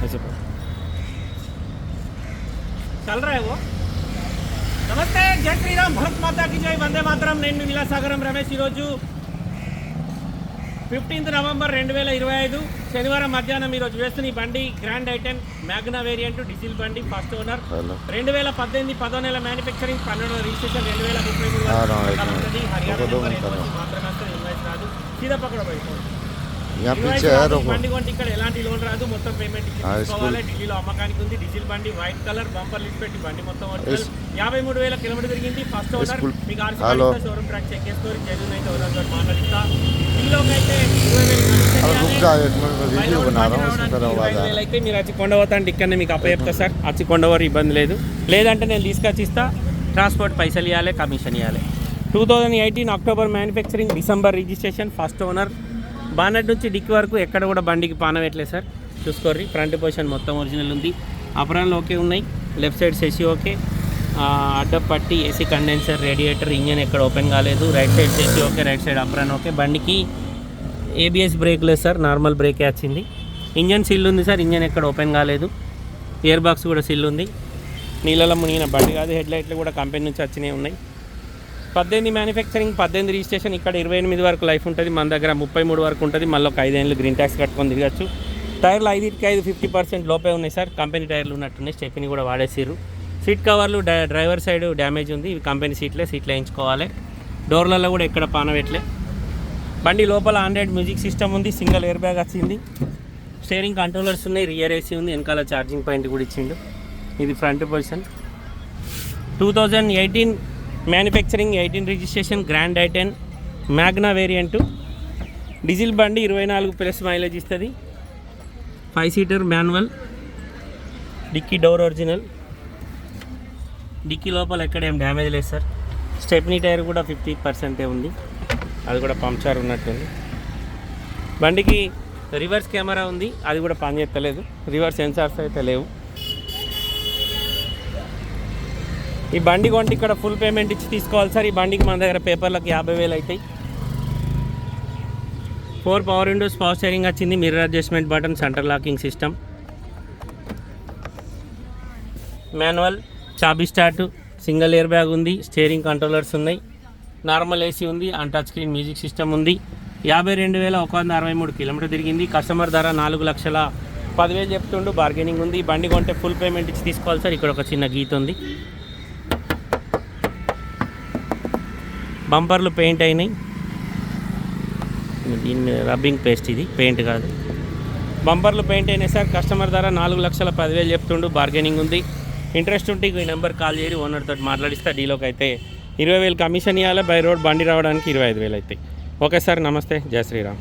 ऐसे पर चल रहा है वो నమస్తే జై శ్రీరామ్ భరత్ మాతాకి జై వందే మాత్రం నేను మీ విలాసాగరం రమేష్ ఈరోజు ఫిఫ్టీన్త్ నవంబర్ రెండు వేల ఇరవై ఐదు శనివారం మధ్యాహ్నం ఈరోజు వేస్తున్న ఈ బండి grand i ten magna variant diesel బండి ఫస్ట్ ఓనర్ హలో రెండు వేల పద్దెనిమిది పదో నెల మ్యానుఫ్యాక్చరింగ్ పన్నెండు రిజిస్ట్రేషన్ రెండు వేల ముప్పై మూడు ఆ, వరకు right, right. ఉంటుంది. హర్యానా ఒకదో నెంబర్ ఉంటుందో. ఏమో మాత్రమే వస్తుంది, ఇన్వాయిస్ రాదు సీదా పక్కన పోయిపోతుంది యా పిక్చర్ బండి కొంటే ఇక్కడ ఎలాంటి లోన్ రాదు మొత్తం పేమెంట్ తీసుకోవాలి. ఢిల్లీలో అమ్మకానికి ఉంది డీజిల్ బండి వైట్ కలర్ బంపర్ లిస్ట్ పెట్టి బండి మొత్తం యాభై మూడు వేల కిలోమీటర్ తిరిగింది. ఫస్ట్ ఓనర్ మీకు ఆర్సీ షోరూమ్ ట్రాక్ చెక్ చేసుకోవాలి జెన్యున్ అయితే ఓనర్ మాట్లాడిస్తా. ఢిల్లీలోకి అయితే అయితే మీరు వచ్చి కొండవత అంటే మీకు అప్పచెప్తా సార్. వచ్చి కొండవారు ఇబ్బంది లేదు. లేదంటే నేను తీసుకొచ్చి ఇస్తా. ట్రాన్స్పోర్ట్ పైసలు ఇవ్వాలి కమిషన్ ఇవ్వాలి two thousand eighteen October manufacturing December registration first owner bonnet నుంచి డిక్కి వరకు ఎక్కడ కూడా బండికి పానవేట్లేదు సార్? చూసుకోర్రి. ఫ్రంట్ పొజిషన్ మొత్తం ఒరిజినల్ ఉంది. అపరాన్లు ఓకే ఉన్నాయి. లెఫ్ట్ సైడ్ సెసి ఓకే. అడ్డ పట్టి ఏసీ కండెన్సర్ రేడియేటర్ ఇంజన్ ఎక్కడ ఓపెన్ కాలేదు. Right side సెసి okay right side apron okay. బండికి ఏబిఎస్ బ్రేక్ లేదు సార్. నార్మల్ బ్రేకే వచ్చింది. ఇంజన్ సిల్ ఉంది సార్. ఇంజన్ ఎక్కడ ఓపెన్ కాలేదు. ఇయర్ బాక్స్ కూడా సిల్ ఉంది. నీళ్ళలో మునిగిన బండి కాదు. హెడ్ లైట్లు కూడా కంపెనీ నుంచి వచ్చినాయి ఉన్నాయి. పద్దెనిమిది మ్యానుఫ్యాక్చరింగ్ పద్దెనిమిది రిజిస్ట్రేషన్ ఇక్కడ ఇరవై ఎనిమిది వరకు లైఫ్ ఉంటుంది. మన దగ్గర ముప్పై మూడు వరకు ఉంటుంది. మళ్ళీ ఒక ఐదేళ్ళు గ్రీన్ ట్యాక్స్ కట్టుకొని తిరగచ్చు. టైర్లు ఐదుకి ఐదు ఫిఫ్టీ పర్సెంట్ లోపే ఉన్నాయి సార్. కంపెనీ టైర్లు ఉన్నట్టున్నాయి. స్టెప్ని కూడా వాడేసిర్రు. సీట్ కవర్లు డ్రై- డ్రైవర్ సైడ్ డ్యామేజ్ ఉంది. ఇవి కంపెనీ సీట్లే సీట్లు వేయించుకోవాలి డోర్లలో కూడా ఎక్కడ పానవెట్లే బండి లోపల ఆండ్రాయిడ్ మ్యూజిక్ సిస్టమ్ ఉంది. సింగిల్ ఎయిర్ బ్యాగ్ వచ్చింది. స్టీరింగ్ కంట్రోలర్స్ ఉన్నాయి. రియర్ ఏసీ ఉంది. వెనకాల ఛార్జింగ్ పాయింట్ కూడా ఇచ్చిండు. ఇది front position two thousand eighteen manufacturing eighteen registration Grand i ten Magna variant. Diesel బండి ఇరవై నాలుగు ప్లస్ మైలేజ్ ఇస్తుంది. Five seater manual. Dickey door original. Dickey లోపల ఎక్కడ ఏం డ్యామేజ్ లేదు సార్. స్టెప్నీ టైర్ కూడా ఫిఫ్టీ పర్సెంటే ఉంది. అది కూడా పంచర్ ఉన్నట్టుంది బండికి రివర్స్ కెమెరా ఉంది. అది కూడా పనిచేస్తలేదు. రివర్స్ సెన్సార్స్ అయితే లేవు. ఈ బండి కొంటే ఇక్కడ ఫుల్ పేమెంట్ ఇచ్చి తీసుకోవాలి సార్. ఈ బండికి మన దగ్గర పేపర్లకు యాభై వేలు అవుతాయి. Four power windows power steering వచ్చింది mirror adjustment button centre locking system manual చాబీ start single air bag ఉంది స్టీరింగ్ కంట్రోలర్స్ ఉన్నాయి. నార్మల్ ఏసీ ఉంది and touch screen music system ఉంది. యాభై రెండు వేల ఒక వంద అరవై మూడు కిలోమీటర్ తిరిగింది. కస్టమర్ ధర నాలుగు లక్షల పదివేలు చెప్తుండు బార్గెనింగ్ ఉంది. బండి కొంటే ఫుల్ పేమెంట్ ఇచ్చి తీసుకోవాలి సార్. ఇక్కడ ఒక చిన్న గీత ఉంది. బంపర్లు పెయింట్ అయినాయి. దీని మీద రబ్బింగ్ పేస్ట్ ఇది పెయింట్ కాదు. బంపర్లు పెయింట్ అయినాయి సార్ కస్టమర్ ధర నాలుగు లక్షల పదివేలు చెప్తుండు బార్గెనింగ్ ఉంది. ఇంట్రెస్ట్ ఉంటే ఈ నెంబర్ కాల్ చేయరు ఓనర్ తోటి మాట్లాడిస్తే డీలోకి అయితే ఇరవై వేలు కమిషన్ ఇవ్వాలి బై రోడ్ బండి రావడానికి ఇరవై ఐదు వేలు అవుతాయి ఓకే సార్ నమస్తే జయ శ్రీరామ్.